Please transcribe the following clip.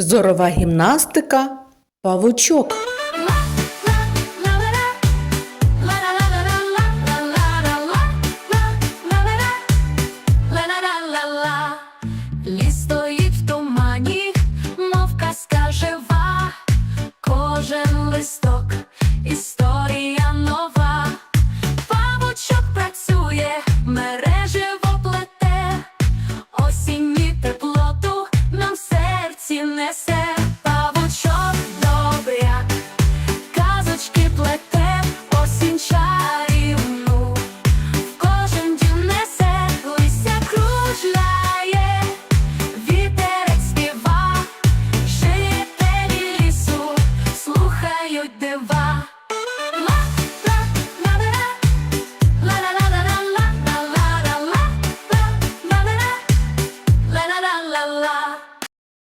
Зорова гімнастика, павучок. Ліс стоїть в тумані, мов казка кожен листок, історія несе павучок добря, казочки плете осінь чарівну, в кожен дім несе, листя кружляє, вітерець співа, жителі лісу. Слухають дива.